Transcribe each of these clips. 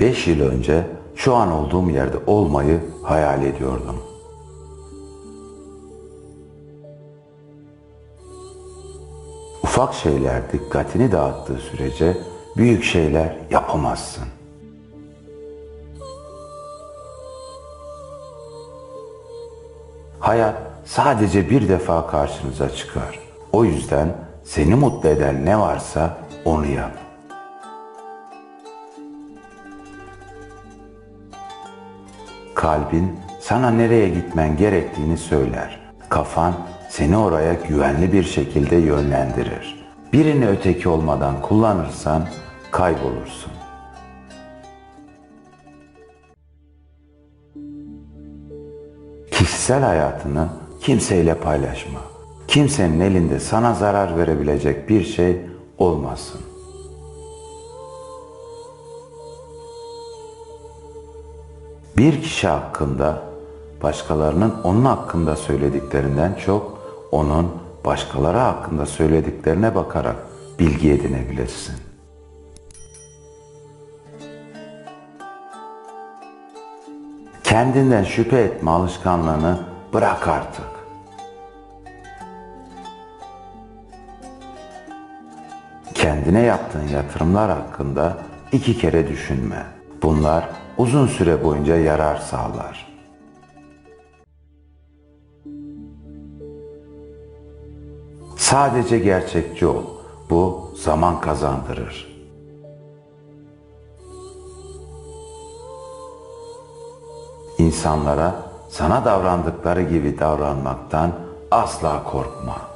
Beş yıl önce şu an olduğum yerde olmayı hayal ediyordum. Ufak şeyler dikkatini dağıttığı sürece büyük şeyler yapamazsın. Hayat sadece bir defa karşınıza çıkar. O yüzden seni mutlu eden ne varsa onu yap. Kalbin sana nereye gitmen gerektiğini söyler. Kafan seni oraya güvenli bir şekilde yönlendirir. Birini öteki olmadan kullanırsan kaybolursun. Kişisel hayatını kimseyle paylaşma. Kimsenin elinde sana zarar verebilecek bir şey olmasın. Bir kişi hakkında başkalarının onun hakkında söylediklerinden çok onun başkaları hakkında söylediklerine bakarak bilgi edinebilirsin. Kendinden şüphe etme alışkanlığını bırak artık. Kendine yaptığın yatırımlar hakkında iki kere düşünme. Bunlar uzun süre boyunca yarar sağlar. Sadece gerçekçi ol. Bu zaman kazandırır. İnsanlara sana davrandıkları gibi davranmaktan asla korkma.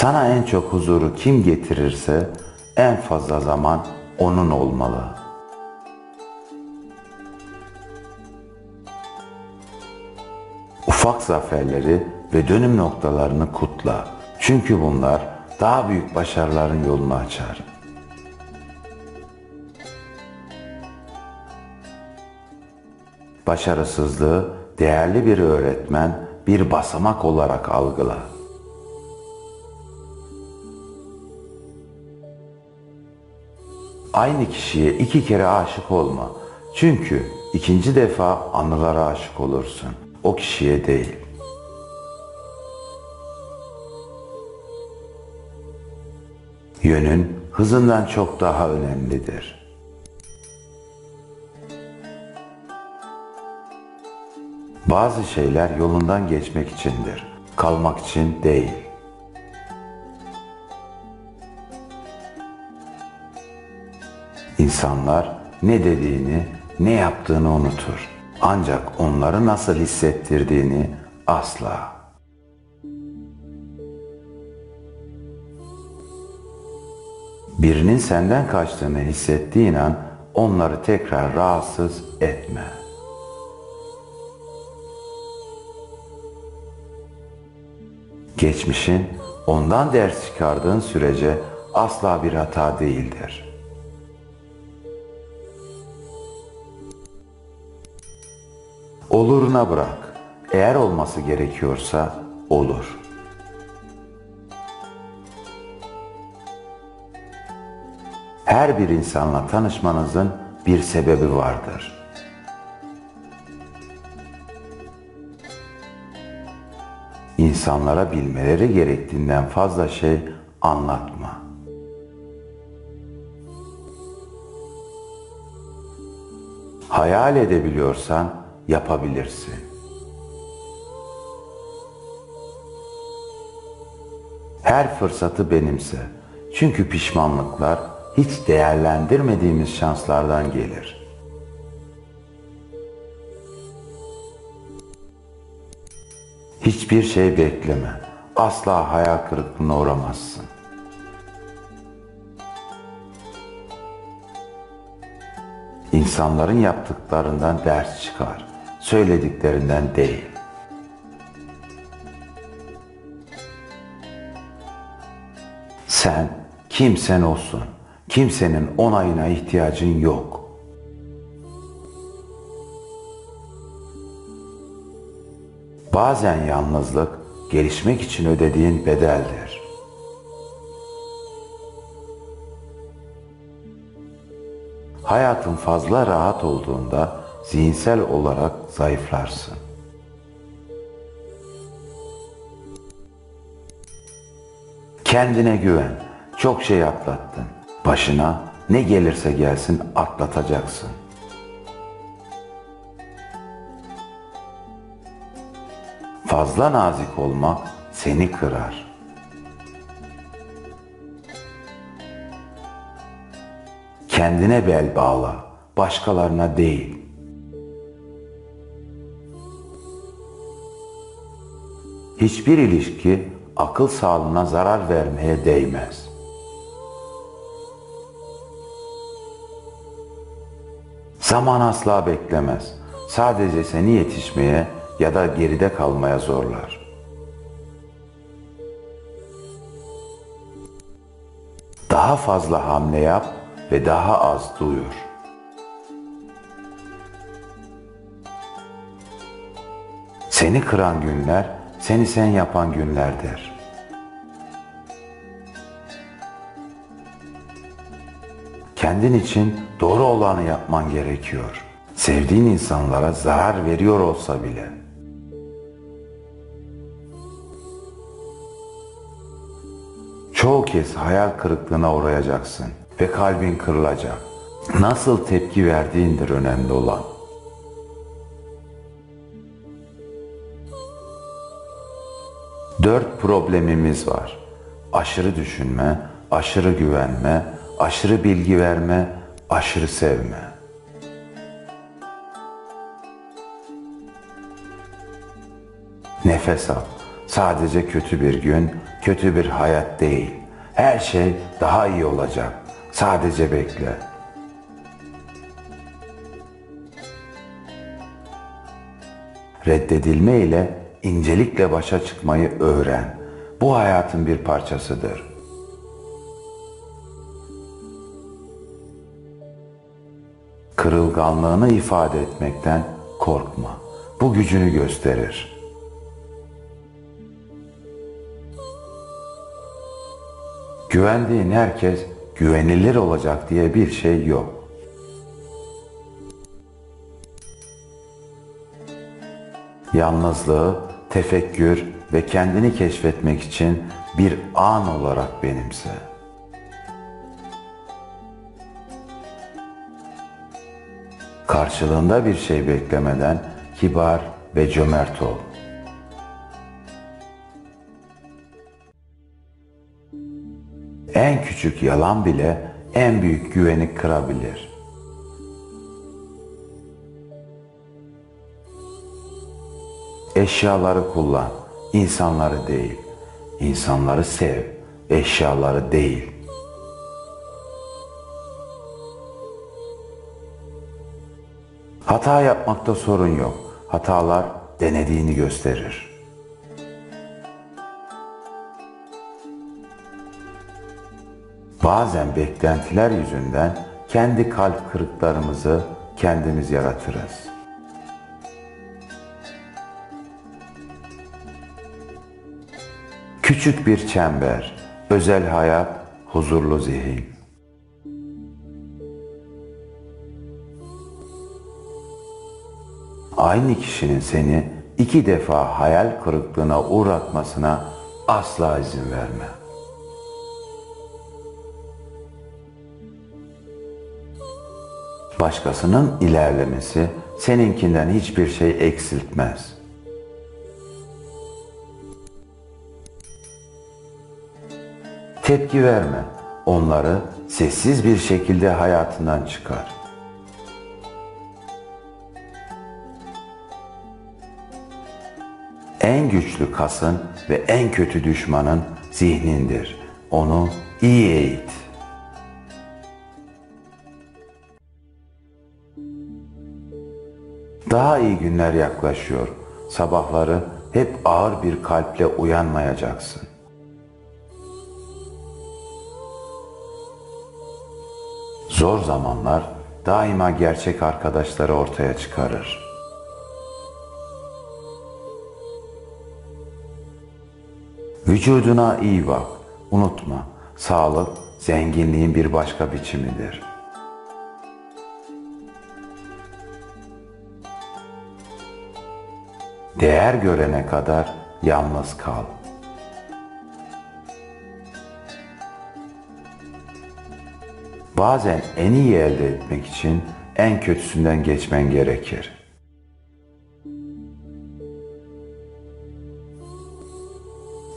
Sana en çok huzuru kim getirirse en fazla zaman onun olmalı. Ufak zaferleri ve dönüm noktalarını kutla. Çünkü bunlar daha büyük başarıların yolunu açar. Başarısızlığı değerli bir öğretmen, bir basamak olarak algıla. Aynı kişiye iki kere aşık olma. Çünkü ikinci defa anılara aşık olursun. O kişiye değil. Yönün hızından çok daha önemlidir. Bazı şeyler yolundan geçmek içindir, kalmak için değil. İnsanlar ne dediğini, ne yaptığını unutur. Ancak onları nasıl hissettirdiğini asla. Birinin senden kaçtığını hissettiğin an onları tekrar rahatsız etme. Geçmişin ondan ders çıkardığın sürece asla bir hata değildir. Oluruna bırak. Eğer olması gerekiyorsa olur. Her bir insanla tanışmanızın bir sebebi vardır. İnsanlara bilmeleri gerektiğinden fazla şey anlatma. Hayal edebiliyorsan yapabilirsin. Her fırsatı benimse. Çünkü pişmanlıklar hiç değerlendirmediğimiz şanslardan gelir. Hiçbir şey bekleme. Asla hayal kırıklığına uğramazsın. İnsanların yaptıklarından ders çıkar söylediklerinden değil. Sen kimsen olsun. Kimsenin onayına ihtiyacın yok. Bazen yalnızlık gelişmek için ödediğin bedeldir. Hayatın fazla rahat olduğunda zihinsel olarak zayıflarsın. Kendine güven. Çok şey atlattın. Başına ne gelirse gelsin atlatacaksın. Fazla nazik olmak seni kırar. Kendine bel bağla, başkalarına değil. Hiçbir ilişki akıl sağlığına zarar vermeye değmez. Zaman asla beklemez. Sadece seni yetişmeye ya da geride kalmaya zorlar. Daha fazla hamle yap ve daha az duyur. Seni kıran günler, seni sen yapan günlerdir. Kendin için doğru olanı yapman gerekiyor. Sevdiğin insanlara zarar veriyor olsa bile. Çoğu kez hayal kırıklığına uğrayacaksın ve kalbin kırılacak. Nasıl tepki verdiğindir önemli olan. Dört problemimiz var. Aşırı düşünme, aşırı güvenme, aşırı bilgi verme, aşırı sevme. Nefes al. Sadece kötü bir gün, kötü bir hayat değil. Her şey daha iyi olacak. Sadece bekle. Reddedilme ile incelikle başa çıkmayı öğren. Bu hayatın bir parçasıdır. Kırılganlığını ifade etmekten korkma. Bu gücünü gösterir. Güvendiğin herkes güvenilir olacak diye bir şey yok. Yalnızlığı, tefekkür ve kendini keşfetmek için bir an olarak benimse. Karşılığında bir şey beklemeden kibar ve cömert ol. En küçük yalan bile en büyük güveni kırabilir. Eşyaları kullan, insanları değil. İnsanları sev, eşyaları değil. Hata yapmakta sorun yok. Hatalar denediğini gösterir. Bazen beklentiler yüzünden kendi kalp kırıklarımızı kendimiz yaratırız. Küçük bir çember, özel hayat, huzurlu zihin. Aynı kişinin seni iki defa hayal kırıklığına uğratmasına asla izin verme. Başkasının ilerlemesi seninkinden hiçbir şey eksiltmez. Tepki verme. Onları sessiz bir şekilde hayatından çıkar. En güçlü kasın ve en kötü düşmanın zihnindir. Onu iyi eğit. Daha iyi günler yaklaşıyor. Sabahları hep ağır bir kalple uyanmayacaksın. Zor zamanlar daima gerçek arkadaşları ortaya çıkarır. Vücuduna iyi bak. Unutma, sağlık zenginliğin bir başka biçimidir. Değer görene kadar yalnız kal. Bazen en iyi elde etmek için en kötüsünden geçmen gerekir.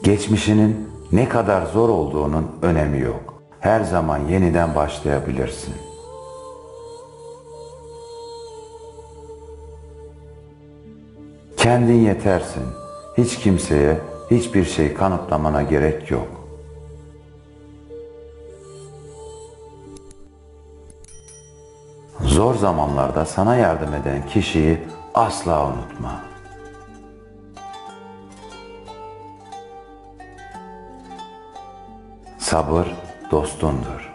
Geçmişinin ne kadar zor olduğunun önemi yok. Her zaman yeniden başlayabilirsin. Kendin yetersin. Hiç kimseye hiçbir şey kanıtlamana gerek yok. Zor zamanlarda sana yardım eden kişiyi asla unutma. Sabır dostundur.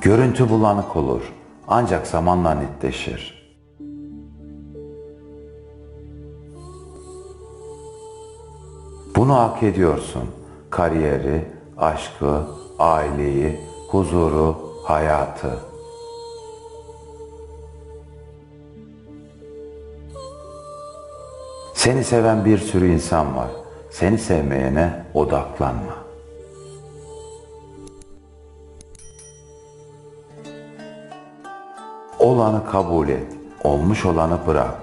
Görüntü bulanık olur ancak zamanla netleşir. Bunu hak ediyorsun. Kariyeri, aşkı, aileyi, huzuru, hayatı. Seni seven bir sürü insan var. Seni sevmeyene odaklanma. Olanı kabul et. Olmuş olanı bırak.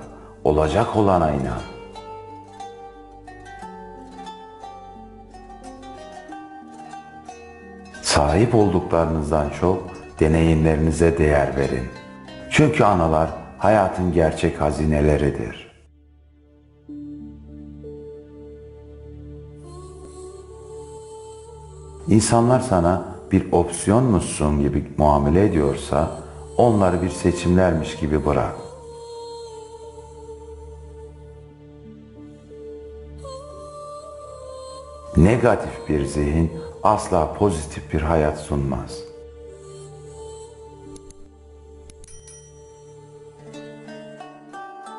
Olacak olana inan. Sahip olduklarınızdan çok deneyimlerinize değer verin. Çünkü analar hayatın gerçek hazineleridir. İnsanlar sana bir opsiyonmuşsun gibi muamele ediyorsa onları bir seçimlermiş gibi bırak. Negatif bir zihin asla pozitif bir hayat sunmaz.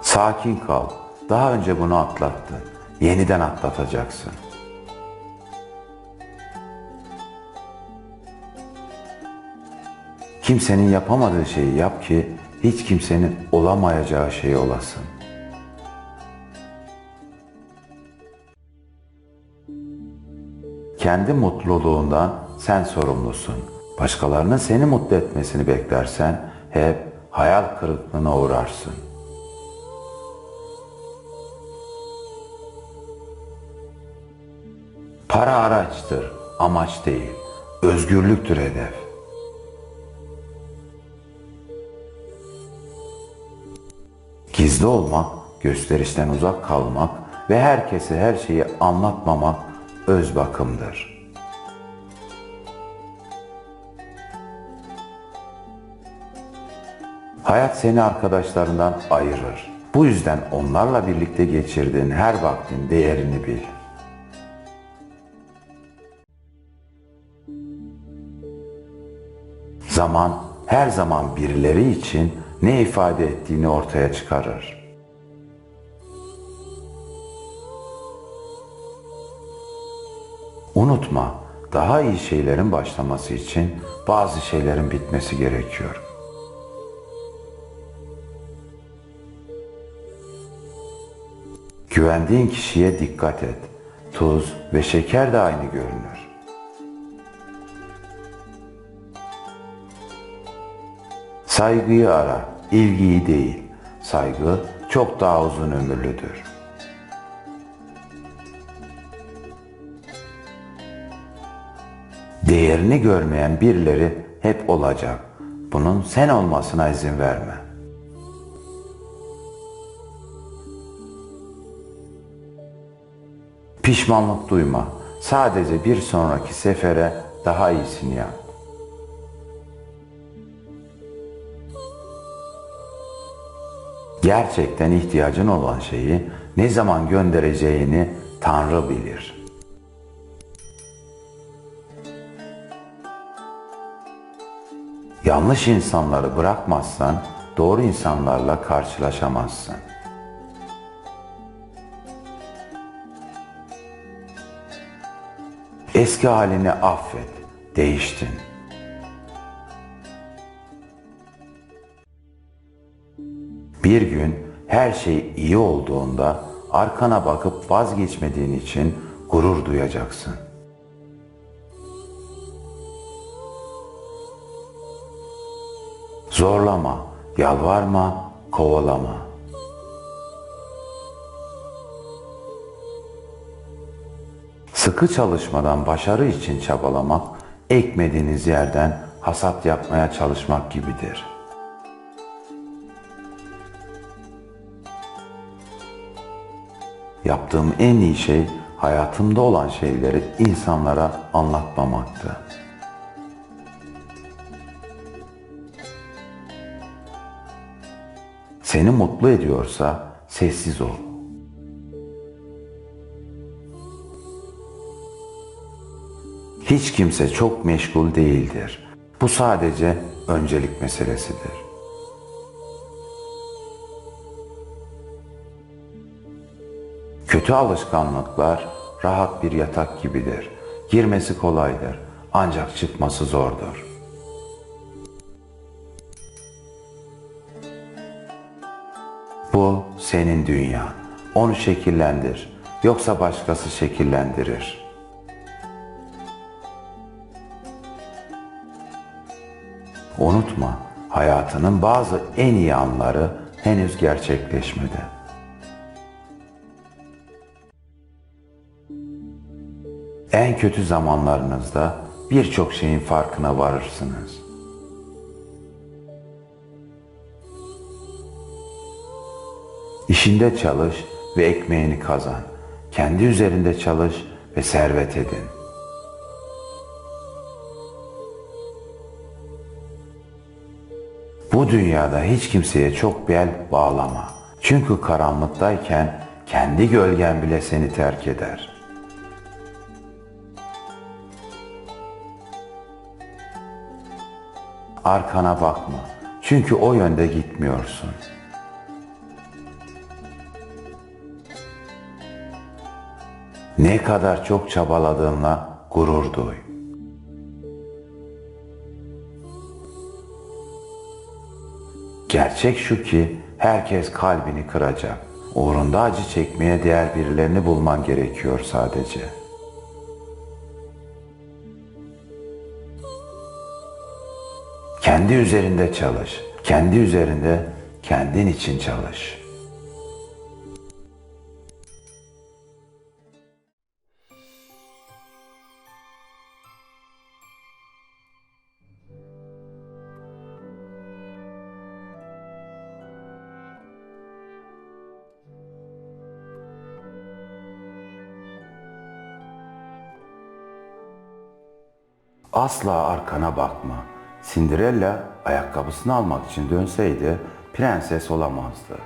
Sakin kal. Daha önce bunu atlattın. Yeniden atlatacaksın. Kimsenin yapamadığı şeyi yap ki hiç kimsenin olamayacağı şey olasın. Kendi mutluluğundan sen sorumlusun. Başkalarının seni mutlu etmesini beklersen hep hayal kırıklığına uğrarsın. Para araçtır, amaç değil. Özgürlüktür hedef. Gizli olmak, gösterişten uzak kalmak ve herkese her şeyi anlatmamak öz bakımdır. Hayat seni arkadaşlarından ayırır. Bu yüzden onlarla birlikte geçirdiğin her vaktin değerini bil. Zaman her zaman birileri için ne ifade ettiğini ortaya çıkarır. Unutma, daha iyi şeylerin başlaması için bazı şeylerin bitmesi gerekiyor. Güvendiğin kişiye dikkat et. Tuz ve şeker de aynı görünür. Saygıyı ara, ilgiyi değil. Saygı çok daha uzun ömürlüdür. Değerini görmeyen birileri hep olacak. Bunun sen olmasına izin verme. Pişmanlık duyma. Sadece bir sonraki sefere daha iyisini yap. Gerçekten ihtiyacın olan şeyi ne zaman göndereceğini Tanrı bilir. Yanlış insanları bırakmazsan doğru insanlarla karşılaşamazsın. Eski halini affet, değiştin. Bir gün her şey iyi olduğunda arkana bakıp vazgeçmediğin için gurur duyacaksın. Zorlama, yalvarma, kovalama. Sıkı çalışmadan başarı için çabalamak, ekmediğiniz yerden hasat yapmaya çalışmak gibidir. Yaptığım en iyi şey hayatımda olan şeyleri insanlara anlatmamaktı. Seni mutlu ediyorsa sessiz ol. Hiç kimse çok meşgul değildir. Bu sadece öncelik meselesidir. Kötü alışkanlıklar rahat bir yatak gibidir. Girmesi kolaydır ancak çıkması zordur. Bu senin dünyan. Onu şekillendir. Yoksa başkası şekillendirir. Unutma, hayatının bazı en iyi anları henüz gerçekleşmedi. En kötü zamanlarınızda birçok şeyin farkına varırsınız. İşinde çalış ve ekmeğini kazan. Kendi üzerinde çalış ve servet edin. Bu dünyada hiç kimseye çok bel bağlama. Çünkü karanlıktayken kendi gölgen bile seni terk eder. Arkana bakma. Çünkü o yönde gitmiyorsun. Ne kadar çok çabaladığınla gurur duy. Gerçek şu ki herkes kalbini kıracak. Uğrunda acı çekmeye değer birilerini bulman gerekiyor sadece. Kendi üzerinde çalış. Kendi üzerinde kendin için çalış. Asla arkana bakma. Cinderella ayakkabısını almak için dönseydi prenses olamazdı.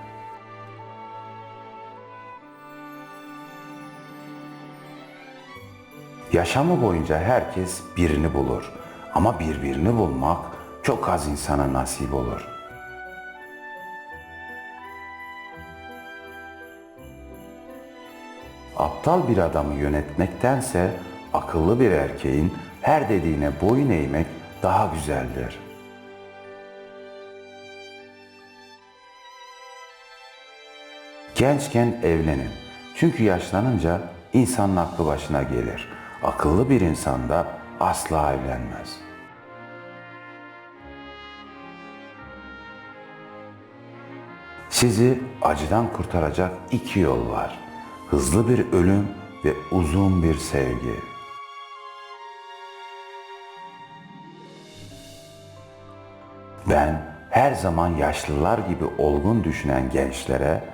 Yaşamı boyunca herkes birini bulur. Ama birbirini bulmak çok az insana nasip olur. Aptal bir adamı yönetmektense akıllı bir erkeğin her dediğine boyun eğmek daha güzeldir. Gençken evlenin. Çünkü yaşlanınca insanın aklı başına gelir. Akıllı bir insan da asla evlenmez. Sizi acıdan kurtaracak iki yol var. Hızlı bir ölüm ve uzun bir sevgi. Ben her zaman yaşlılar gibi olgun düşünen gençlere,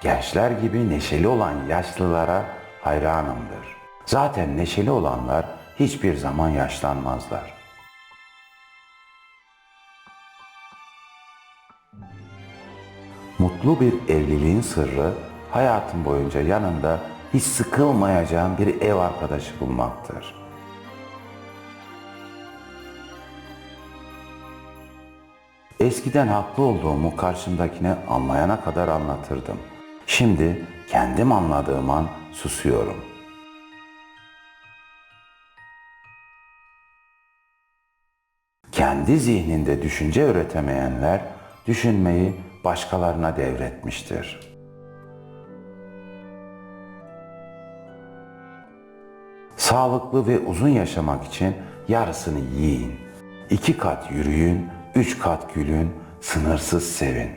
gençler gibi neşeli olan yaşlılara hayranımdır. Zaten neşeli olanlar hiçbir zaman yaşlanmazlar. Mutlu bir evliliğin sırrı hayatın boyunca yanında hiç sıkılmayacağın bir ev arkadaşı bulmaktır. Eskiden haklı olduğumu karşımdakine anlayana kadar anlatırdım. Şimdi kendim anladığım an susuyorum. Kendi zihninde düşünce üretemeyenler düşünmeyi başkalarına devretmiştir. Sağlıklı ve uzun yaşamak için yarısını yiyin. İki kat yürüyün, üç kat gülün, sınırsız sevin.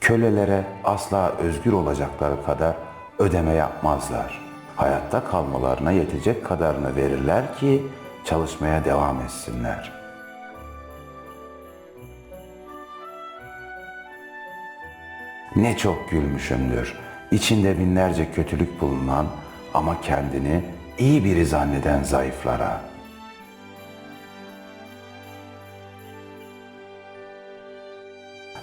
Kölelere asla özgür olacakları kadar ödeme yapmazlar. Hayatta kalmalarına yetecek kadarını verirler ki çalışmaya devam etsinler. Ne çok gülmüşümdür. İçinde binlerce kötülük bulunan ama kendini iyi biri zanneden zayıflara.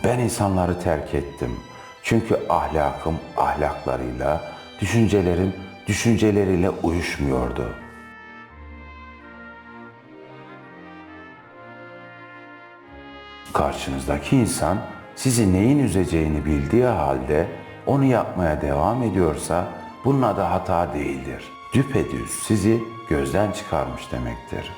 Ben insanları terk ettim. Çünkü ahlakım ahlaklarıyla, düşüncelerim düşünceleriyle uyuşmuyordu. Karşınızdaki insan sizi neyin üzeceğini bildiği halde onu yapmaya devam ediyorsa bunun adı hata değildir. Düpedüz sizi gözden çıkarmış demektir.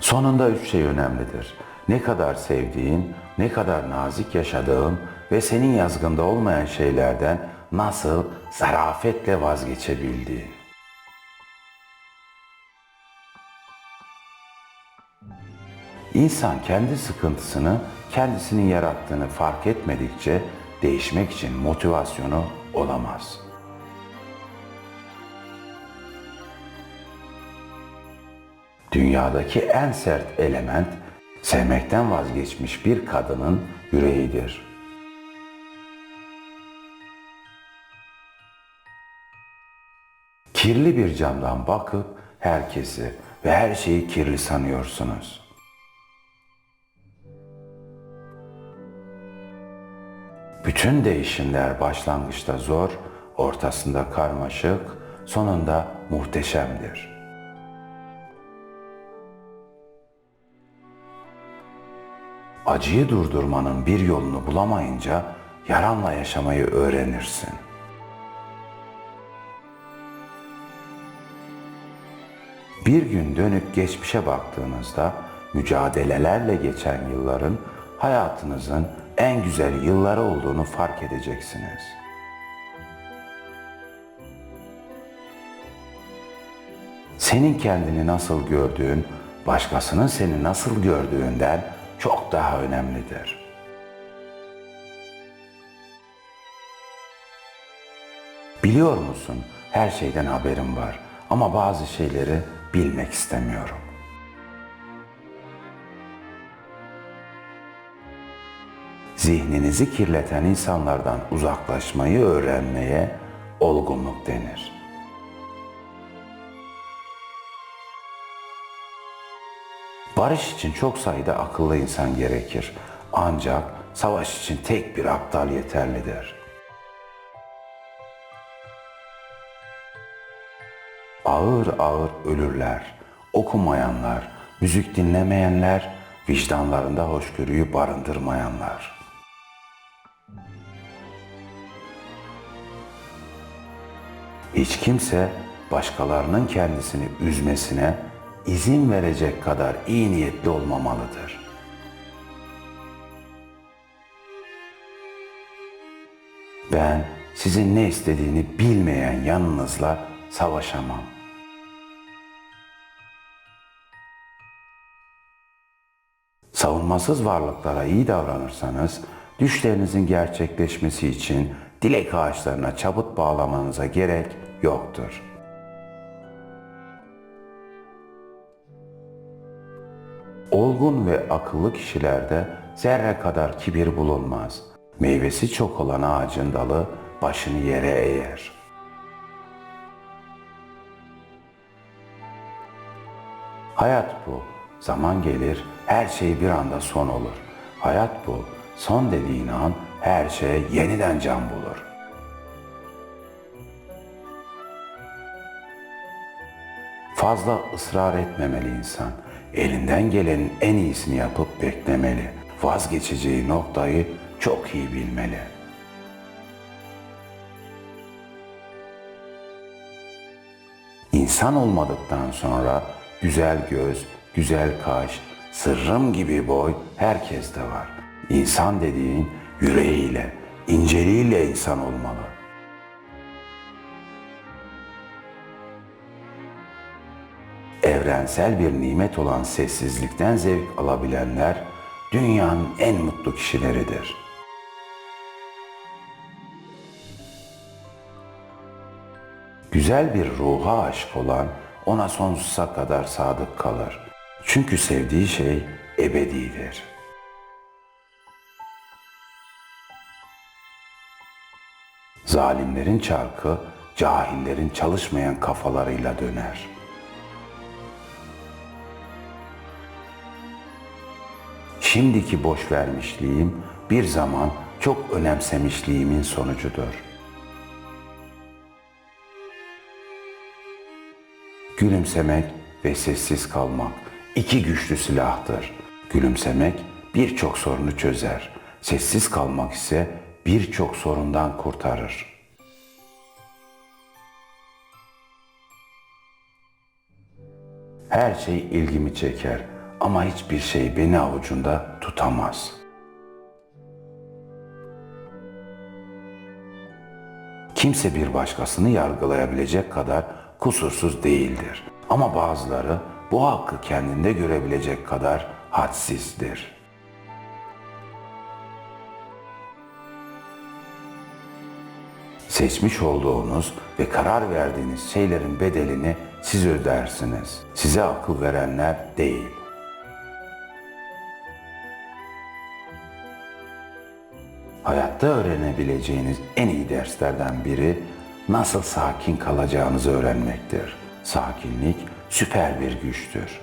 Sonunda üç şey önemlidir. Ne kadar sevdiğin, ne kadar nazik yaşadığın ve senin yazgında olmayan şeylerden nasıl zarafetle vazgeçebildiğin. İnsan kendi sıkıntısını kendisinin yarattığını fark etmedikçe değişmek için motivasyonu olamaz. Dünyadaki en sert element sevmekten vazgeçmiş bir kadının yüreğidir. Kirli bir camdan bakıp herkesi ve her şeyi kirli sanıyorsunuz. Bütün değişimler başlangıçta zor, ortasında karmaşık, sonunda muhteşemdir. Acıyı durdurmanın bir yolunu bulamayınca yaranla yaşamayı öğrenirsin. Bir gün dönüp geçmişe baktığınızda mücadelelerle geçen yılların hayatınızın en güzel yılları olduğunu fark edeceksiniz. Senin kendini nasıl gördüğün, başkasının seni nasıl gördüğünden çok daha önemlidir. Biliyor musun? Her şeyden haberim var ama bazı şeyleri bilmek istemiyorum. Zihninizi kirleten insanlardan uzaklaşmayı öğrenmeye olgunluk denir. Barış için çok sayıda akıllı insan gerekir. Ancak savaş için tek bir aptal yeterlidir. Ağır ağır ölürler. Okumayanlar, müzik dinlemeyenler, vicdanlarında hoşgörüyü barındırmayanlar. Hiç kimse başkalarının kendisini üzmesine izin verecek kadar iyi niyetli olmamalıdır. Ben sizin ne istediğini bilmeyen yanınızla savaşamam. Savunmasız varlıklara iyi davranırsanız düşlerinizin gerçekleşmesi için dilek ağaçlarına çabut bağlamanıza gerek yoktur. Olgun ve akıllı kişilerde zerre kadar kibir bulunmaz. Meyvesi çok olan ağacın dalı başını yere eğer. Hayat bu. Zaman gelir, her şey bir anda son olur. Hayat bu. Son dediğin an her şey yeniden can bulur. Fazla ısrar etmemeli insan. Elinden gelenin en iyisini yapıp beklemeli. Vazgeçeceği noktayı çok iyi bilmeli. İnsan olmadıktan sonra güzel göz, güzel kaş, sırrım gibi boy herkeste var. İnsan dediğin yüreğiyle, inceliğiyle insan olmalı. Evrensel bir nimet olan sessizlikten zevk alabilenler dünyanın en mutlu kişileridir. Güzel bir ruha aşık olan ona sonsuza kadar sadık kalır. Çünkü sevdiği şey ebedidir. Zalimlerin çarkı cahillerin çalışmayan kafalarıyla döner. Şimdiki boş vermişliğim bir zaman çok önemsemişliğimin sonucudur. Gülümsemek ve sessiz kalmak iki güçlü silahtır. Gülümsemek birçok sorunu çözer. Sessiz kalmak ise birçok sorundan kurtarır. Her şey ilgimi çeker ama hiçbir şey beni avucunda tutamaz. Kimse bir başkasını yargılayabilecek kadar kusursuz değildir. Ama bazıları bu hakkı kendinde görebilecek kadar hadsizdir. Seçmiş olduğunuz ve karar verdiğiniz şeylerin bedelini siz ödersiniz. Size akıl verenler değil. Hayatta öğrenebileceğiniz en iyi derslerden biri nasıl sakin kalacağınızı öğrenmektir. Sakinlik süper bir güçtür.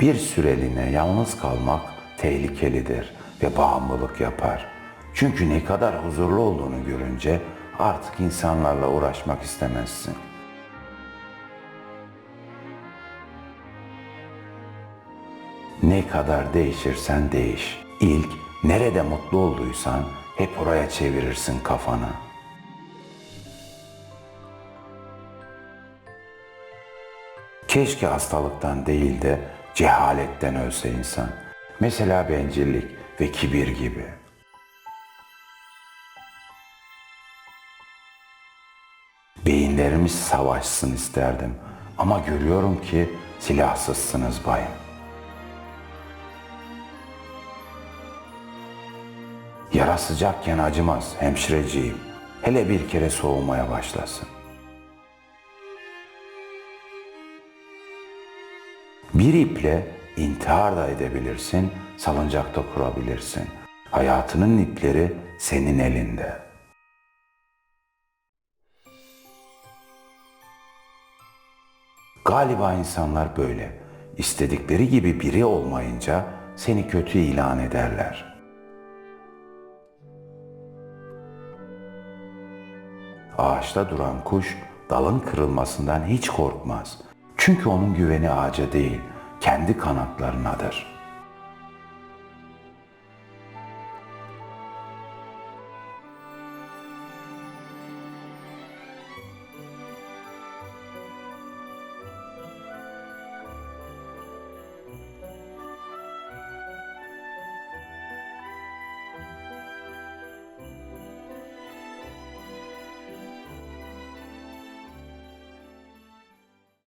Bir süreliğine yalnız kalmak tehlikelidir ve bağımlılık yapar. Çünkü ne kadar huzurlu olduğunu görünce artık insanlarla uğraşmak istemezsin. Ne kadar değişirsen değiş. İlk nerede mutlu olduysan hep oraya çevirirsin kafanı. Keşke hastalıktan değil de cehaletten ölse insan. Mesela bencillik ve kibir gibi. Beyinlerimiz savaşsın isterdim ama görüyorum ki silahsızsınız bayım. Yara sıcakken acımaz hemşireciğim. Hele bir kere soğumaya başlasın. Bir iple intihar da edebilirsin, salıncakta kurabilirsin. Hayatının ipleri senin elinde. Galiba insanlar böyle. İstedikleri gibi biri olmayınca seni kötü ilan ederler. Ağaçta duran kuş dalın kırılmasından hiç korkmaz. Çünkü onun güveni ağaca değil, kendi kanatlarınadır.''